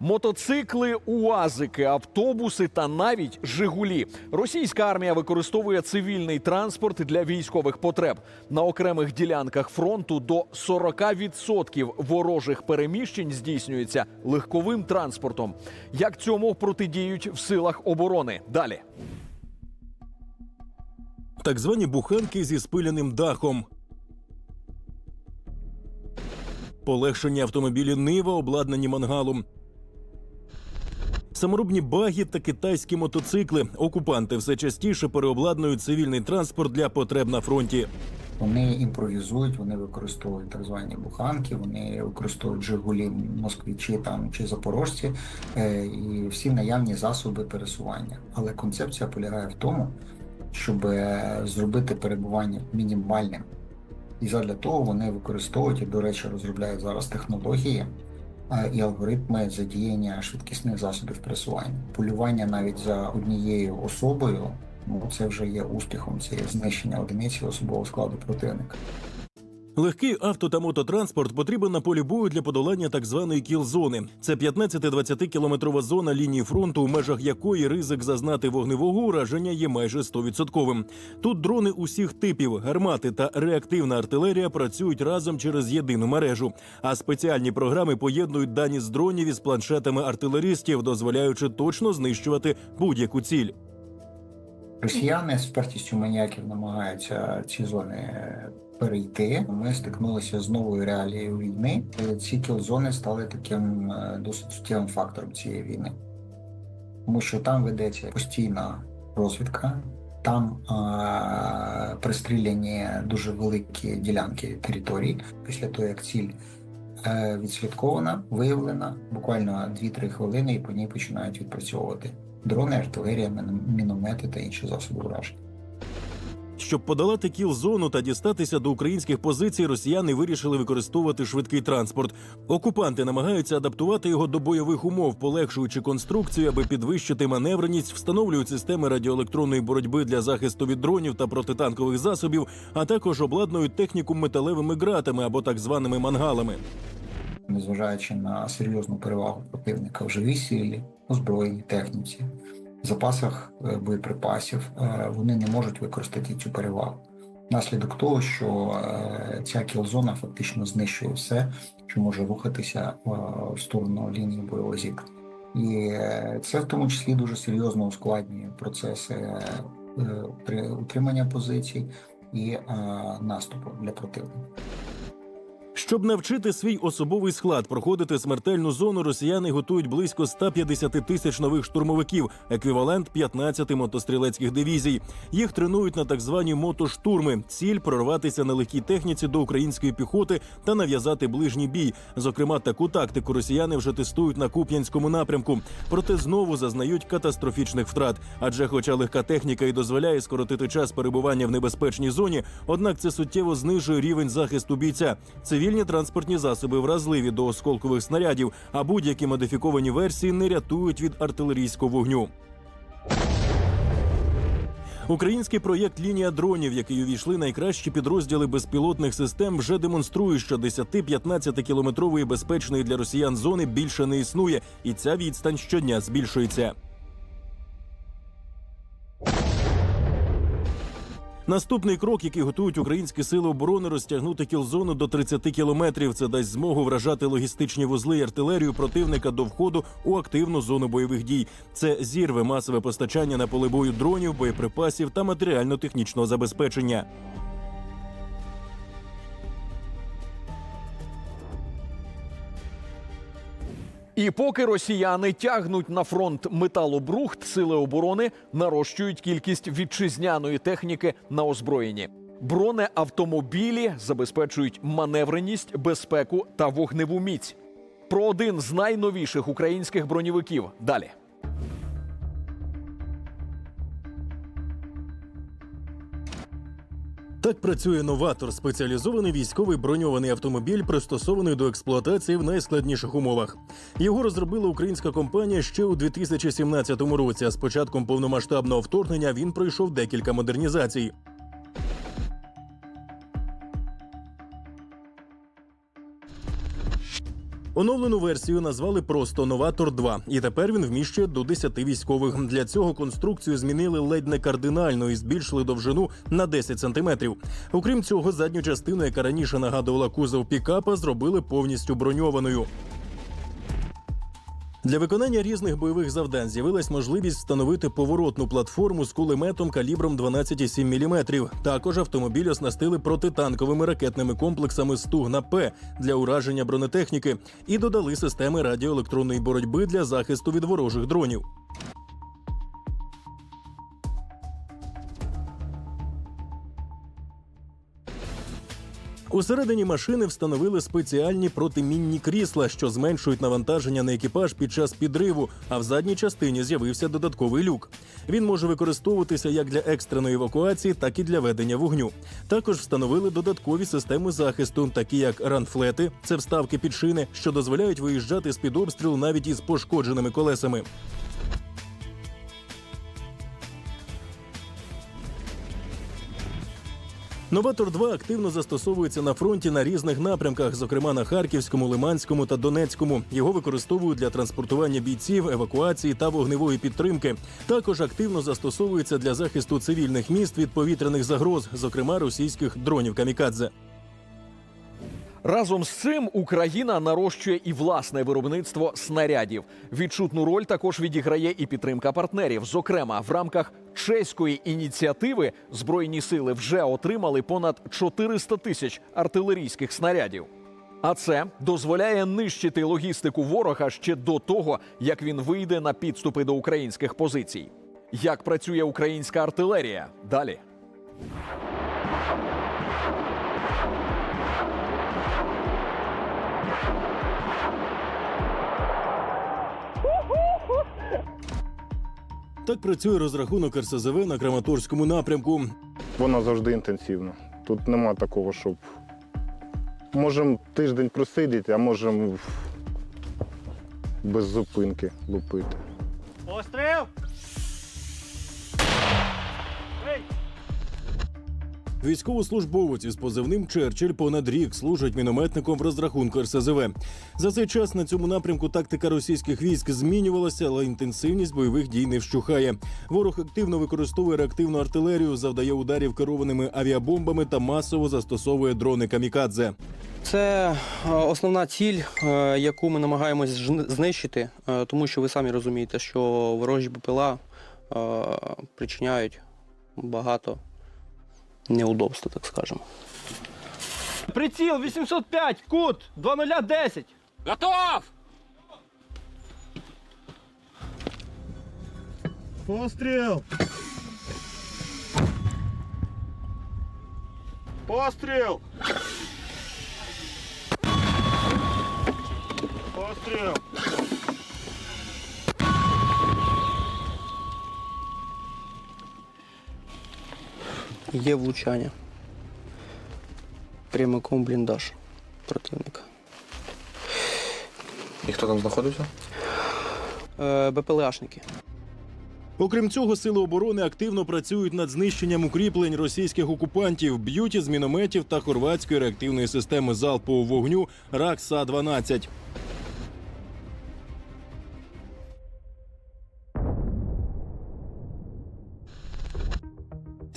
Мотоцикли, уазики, автобуси та навіть Жигулі. Російська армія використовує цивільний транспорт для військових потреб. На окремих ділянках фронту до 40% ворожих переміщень здійснюється легковим транспортом. Як цьому протидіють в силах оборони? Далі. Так звані буханки зі спиленим дахом. Полегшені автомобілі Нива, обладнані мангалом. Саморобні багі та китайські мотоцикли. Окупанти все частіше переобладнують цивільний транспорт для потреб на фронті. Вони імпровізують, вони використовують так звані буханки, вони використовують Жигулі, москвичі там чи запорожці е, і всі наявні засоби пересування. Але концепція полягає в тому, щоб е, зробити перебування мінімальним. І задля того вони використовують і, до речі, розробляють зараз технології і алгоритми задіяння швидкісних засобів пересування. Полювання навіть за однією особою. Ну, це вже є успіхом, це є знищення одиниці особового складу противника. Легкий авто та мототранспорт потрібен на полі бою для подолання так званої кіл-зони. Це 15-20 кілометрова зона лінії фронту, у межах якої ризик зазнати вогневого ураження є майже 100%. Тут дрони усіх типів, гармати та реактивна артилерія працюють разом через єдину мережу. А спеціальні програми поєднують дані з дронів із планшетами артилерістів, дозволяючи точно знищувати будь-яку ціль. Росіяни з впертістю маніяків намагаються ці зони перейти. Ми стикнулися з новою реалією війни. Е, Ці кілзони стали таким е, досить суттєвим фактором цієї війни, тому що там ведеться постійна розвідка. Там е, пристріляні дуже великі ділянки територій після того, як ціль е, відслідкована, виявлена, буквально 2-3 хвилини, і по ній починають відпрацьовувати дрони, артилерія, міномети та інші засоби враження. Щоб подолати кіл-зону та дістатися до українських позицій, росіяни вирішили використовувати швидкий транспорт. Окупанти намагаються адаптувати його до бойових умов, полегшуючи конструкцію, аби підвищити маневреність, встановлюють системи радіоелектронної боротьби для захисту від дронів та протитанкових засобів, а також обладнують техніку металевими ґратами або так званими мангалами. незважаючи на серйозну перевагу противника в живій силі, озброєнні техніці, запасах е, боєприпасів, е, вони не можуть використати цю перевагу. Наслідок того, що е, ця кілзона фактично знищує все, що може рухатися в сторону лінії бойового зіткнення. І це в тому числі дуже серйозно ускладнює процеси утримання позицій і наступу для противника. Щоб навчити свій особовий склад проходити смертельну зону, росіяни готують близько 150 тисяч нових штурмовиків, еквівалент 15 мотострілецьких дивізій. Їх тренують на так звані мотоштурми. Ціль прорватися на легкій техніці до української піхоти та нав'язати ближній бій. Зокрема, таку тактику росіяни вже тестують на Куп'янському напрямку. Проте знову зазнають катастрофічних втрат. Адже, хоча легка техніка і дозволяє скоротити час перебування в небезпечній зоні, однак це суттєво знижує рівень захисту бійця. Цивільні транспортні засоби вразливі до осколкових снарядів, а будь-які модифіковані версії не рятують від артилерійського вогню. Український проєкт Лінія дронів, який увійшли найкращі підрозділи безпілотних систем, вже демонструє, що 10-15 кілометрової безпечної для росіян зони більше не існує, і ця відстань щодня збільшується. Наступний крок, який готують українські сили оборони, розтягнути кілзону до 30 кілометрів. Це дасть змогу вражати логістичні вузли і артилерію противника до входу у активну зону бойових дій. Це зірве масове постачання на поле бою дронів, боєприпасів та матеріально-технічного забезпечення. І поки росіяни тягнуть на фронт металобрухт, сили оборони нарощують кількість вітчизняної техніки на озброєнні. Бронеавтомобілі забезпечують маневреність, безпеку та вогневу міць. Про один з найновіших українських броньовиків далі. Так працює новатор, спеціалізований військовий броньований автомобіль, пристосований до експлуатації в найскладніших умовах. Його розробила українська компанія ще у 2017 році. А з початком повномасштабного вторгнення він пройшов декілька модернізацій. Оновлену версію назвали просто Новатор 2, і тепер він вміщує до 10 військових. Для цього конструкцію змінили ледь не кардинально і збільшили довжину на 10 сантиметрів. Окрім цього, задню частину, яка раніше нагадувала кузов пікапа, зробили повністю броньованою. Для виконання різних бойових завдань з'явилась можливість встановити поворотну платформу з кулеметом калібром 12,7 мм. Також автомобіль оснастили протитанковими ракетними комплексами Стугна П для ураження бронетехніки і додали системи радіоелектронної боротьби для захисту від ворожих дронів. Усередині машини встановили спеціальні протимінні крісла, що зменшують навантаження на екіпаж під час підриву. А в задній частині з'явився додатковий люк. Він може використовуватися як для екстреної евакуації, так і для ведення вогню. Також встановили додаткові системи захисту, такі як ранфлети, це вставки під шини, що дозволяють виїжджати з під обстрілу навіть із пошкодженими колесами. Новатор 2 активно застосовується на фронті на різних напрямках, зокрема на Харківському, Лиманському та Донецькому. Його використовують для транспортування бійців, евакуації та вогневої підтримки. Також активно застосовується для захисту цивільних міст від повітряних загроз, зокрема російських дронів камікадзе. Разом з цим Україна нарощує і власне виробництво снарядів. Відчутну роль також відіграє і підтримка партнерів. Зокрема, в рамках чеської ініціативи збройні сили вже отримали понад 400 тисяч артилерійських снарядів. А це дозволяє нищити логістику ворога ще до того, як він вийде на підступи до українських позицій. Як працює українська артилерія? Далі. Так працює розрахунок РСЗВ на Краматорському напрямку. Вона завжди інтенсивна. Тут нема такого, щоб можемо тиждень просидіти, а можемо без зупинки лупити. Постріл! Військовослужбовець із позивним Черчилль понад рік служить мінометником в розрахунку РСЗВ. За цей час на цьому напрямку тактика російських військ змінювалася, але інтенсивність бойових дій не вщухає. Ворог активно використовує реактивну артилерію, завдає ударів керованими авіабомбами та масово застосовує дрони камікадзе. Це е, основна ціль, е, яку ми намагаємось знищити, е, тому що ви самі розумієте, що ворожі БПЛА причиняють багато неудобств, так скажемо. Приціл 805, кут 2010. Готов! Постріл! Постріл! Постріл! Є влучання. Прямиком бліндаж противника. І хто там знаходився? Е, БПЛАшники. Окрім цього, сили оборони активно працюють над знищенням укріплень російських окупантів, б'ють із мінометів та хорватської реактивної системи залпового вогню РАК-СА-12.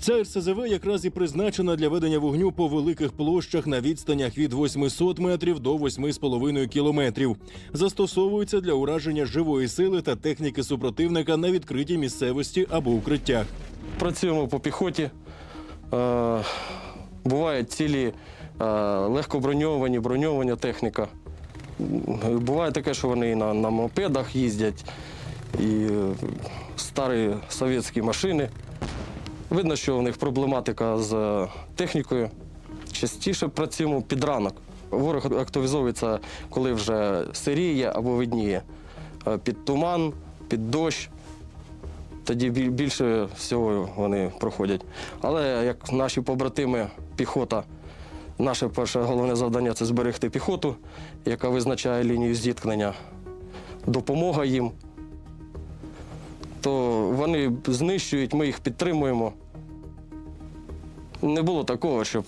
Ця РСЗВ якраз і призначена для ведення вогню по великих площах на відстанях від 800 метрів до 8,5 кілометрів. Застосовується для ураження живої сили та техніки супротивника на відкритій місцевості або укриттях. Працюємо по піхоті. Е, бувають цілі е, легко броньовані, броньована техніка. Буває таке, що вони і на, на мопедах їздять, і старі совєтські машини. Видно, що у них проблематика з е, технікою. Частіше працюємо під ранок. Ворог активізовується, коли вже сиріє або видніє. Е, Під туман, під дощ тоді більше всього вони проходять. Але як наші побратими, піхота, наше перше головне завдання це зберегти піхоту, яка визначає лінію зіткнення, допомога їм. То вони знищують, ми їх підтримуємо. Не було такого, щоб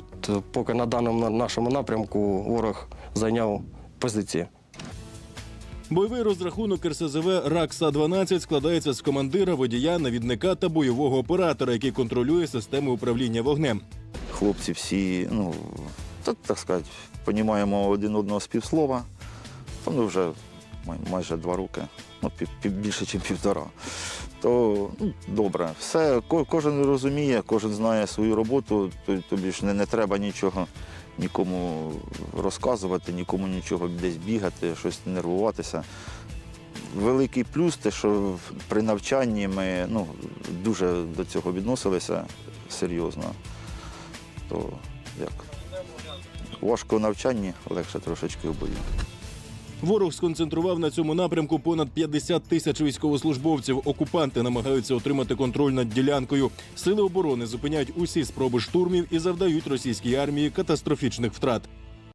поки на даному нашому напрямку ворог зайняв позиції. Бойовий розрахунок РСЗВ РАКСа-12 складається з командира, водія, навідника та бойового оператора, який контролює систему управління вогнем. Хлопці всі, ну, так, так сказати, понімаємо один одного з півслова. Та вже майже два роки, ну, пів, більше, ніж півтора. То ну, добре, все, кожен розуміє, кожен знає свою роботу, то- тобі ж не, не треба нічого нікому розказувати, нікому нічого десь бігати, щось нервуватися. Великий плюс те, що при навчанні ми ну, дуже до цього відносилися серйозно то як важко в навчанні, легше трошечки в бою. Ворог сконцентрував на цьому напрямку понад 50 тисяч військовослужбовців. Окупанти намагаються отримати контроль над ділянкою. Сили оборони зупиняють усі спроби штурмів і завдають російській армії катастрофічних втрат.